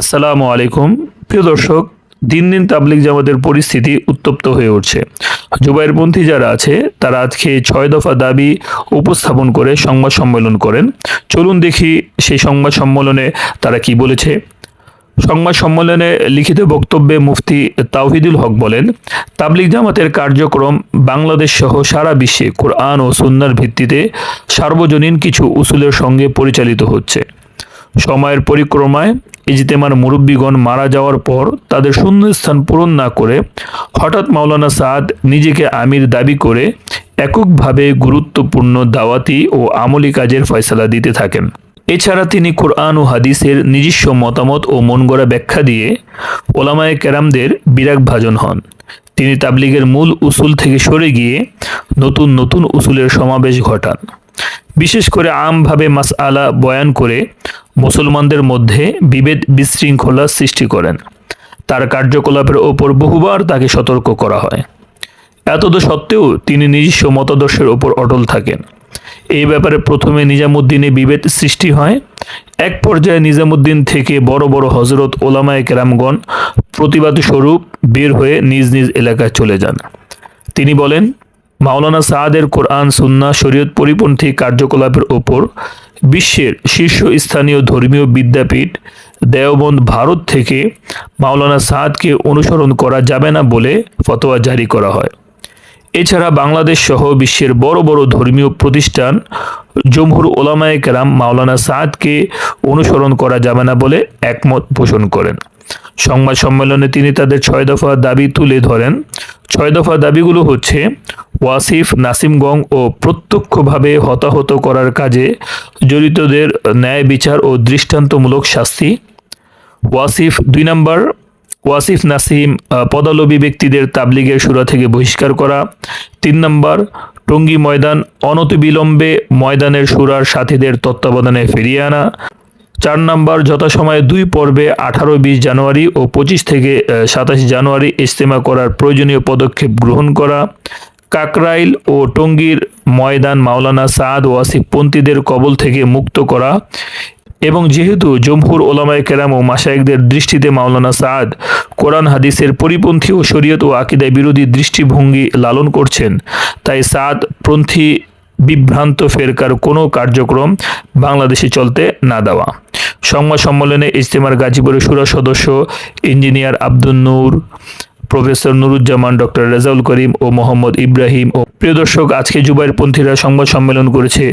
আসসালামু আলাইকুম। প্রিয় দর্শক, দিন দিন তাবলিক জামাতের পরিস্থিতি উত্তপ্ত হয়ে উঠছে। জুবাইরপন্থী যারা আছে, তারা আজকে ছয় দফা দাবি উপস্থাপন করে সংবাদ সম্মেলন করেন। চলুন দেখি সেই সংবাদ সম্মেলনে তারা কি বলেছে। সংবাদ সম্মেলনে লিখিত বক্তব্যে মুফতি তাওহিদুল হক বলেন তাবলিক জামাতের কার্যক্রম বাংলাদেশ সহ সারা বিশ্বে কোরআন ও সুন্নার ভিত্তিতে সার্বজনীন কিছু উসুলের সঙ্গে পরিচালিত হচ্ছে। সময়ের পরিক্রমায় ইজতেমার মুরব্বীগণ মারা যাওয়ার পর তাদের শূন্যস্থান পূরণ না করে হঠাৎ মাওলানা সাদ নিজেকে আমির দাবি করে এককভাবে গুরুত্বপূর্ণ দাওয়াতি ও আমলি কাজের ফয়সালা দিতে থাকেন। এছাড়া তিনি কোরআন ও হাদিসের নিজস্ব মতামত ও মনগড়া ব্যাখ্যা দিয়ে ওলামায়ে কেরামদের বিরাগ ভাজন হন। তিনি তাবলিগের মূল উসুল থেকে সরে গিয়ে নতুন নতুন উসুলের সমাবেশ ঘটান। বিশেষ করে আমভাবে মাসআলা বয়ান করে মুসলমানদের মধ্যে বিভেদ বিশৃঙ্খলা সৃষ্টি করেন। তার কার্যকলাপের ওপর বহুবার তাকে সতর্ক করা হয়। এতদ সত্ত্বেও তিনি নিজস্ব মতাদর্শের ওপর অটল থাকেন। এই ব্যাপারে প্রথমে নিজামুদ্দিনে বিভেদ সৃষ্টি হয়। এক পর্যায়ে নিজামুদ্দিন থেকে বড় বড় হজরত ওলামায় কেরামগণ প্রতিবাদ স্বরূপ বের হয়ে নিজ নিজ এলাকায় চলে যান। তিনি বলেন, মাওলানা সাদের কোরআন সুন্না শরীয়ত পরিপন্থী কার্যকলাপের ওপর বিশ্বের শীর্ষস্থানীয় ধর্মীয় বিদ্যাপীঠ দেওবন্দ ভারত থেকে মাওলানা সাদকে অনুসরণ করা যাবে না বলে ফতোয়া জারি করা হয়। এছাড়া বাংলাদেশ সহ বিশ্বের বড় বড় ধর্মীয় প্রতিষ্ঠান জমহুর ওলামায়ে কেরাম মাওলানা সাদকে অনুসরণ করা যাবে না বলে একমত পোষণ করেন। সংবাদ সম্মেলনে তিনি তাদের ছয় দফা দাবি তুলে ধরেন। ছয় দফা দাবিগুলো হচ্ছে ওয়াসিফ নাসিমগং ও প্রত্যক্ষভাবে হতাহত করার কাজে জড়িতদের ন্যায় বিচার ও দৃষ্টান্তমূলক শাস্তি। ওয়াসিফ, দুই নম্বর, ওয়াসিফ, নাসিম পদালবী ব্যক্তিদের তাবলিগের সুরা থেকে বহিষ্কার করা। তিন নম্বর, টঙ্গী ময়দান, অনতিবিলম্বে ময়দানের সুরার সাথীদের তত্ত্বাবধানে ফিরিয়ে আনা। চার নম্বর, যথাসময়ে দুই পর্বে আঠারো, বিশ জানুয়ারি ও পঁচিশ থেকে সাতাশ জানুয়ারি ইজতেমা করার প্রয়োজনীয় পদক্ষেপ গ্রহণ করা। কাকরাইল ও টঙ্গীর ময়দান মাওলানা সাদ ওয়াসিফ পন্থীদের কবল থেকে মুক্ত করা এবং যেহেতু জমহুর ওলামায় কেরাম ও মাসায়েকদের দৃষ্টিতে মাওলানা সাদ কোরআন, হাদিসের পরিপন্থী ও শরীয়ত ও আকিদায় বিরোধী দৃষ্টিভঙ্গি লালন করছেন, তাই সাদ পন্থী বিভ্রান্ত ফেরকার কোনো কার্যক্রম বাংলাদেশে চলতে না দেওয়া। সংবাদ সম্মেলনে ইজতেমার গাজীপুরের সুরা সদস্য engineer Abdul Nur professor Nuruzzaman, doctor Rezaul Karim ও মোহাম্মদ ইব্রাহিম ও প্রিয় দর্শক, আজকে জুবাইর পন্থীরা সংবাদ সম্মেলন করেছে।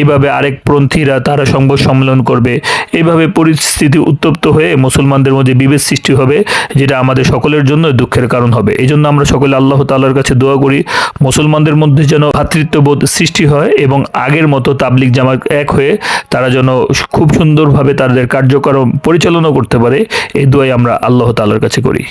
এইভাবে আরেক পন্থীরা তারা সংবাদ সম্মেলন করবে। এইভাবে পরিস্থিতি উত্তপ্ত হয়ে মুসলমানদের মধ্যে বিভেদ সৃষ্টি হবে, যেটা আমাদের সকলের জন্য দুঃখের কারণ হবে। এই জন্য আমরা সকলে আল্লাহ তাআলার কাছে দোয়া করি, মুসলমানদের মধ্যে যেন ভ্রাতৃত্ববোধ সৃষ্টি হয় এবং আগের মতো তাবলিক জামাত এক হয়ে তারা যেন খুব সুন্দরভাবে তাদের কার্যক্রম পরিচালনা করতে পারে, এই দোয়াই আমরা আল্লাহ তাআলার কাছে করি।